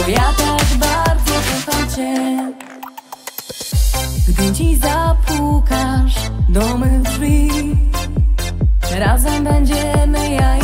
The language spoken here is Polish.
Bo ja tak bardzo kocham cię. Gdy dziś zapukasz do mych drzwi Razem będziemy ja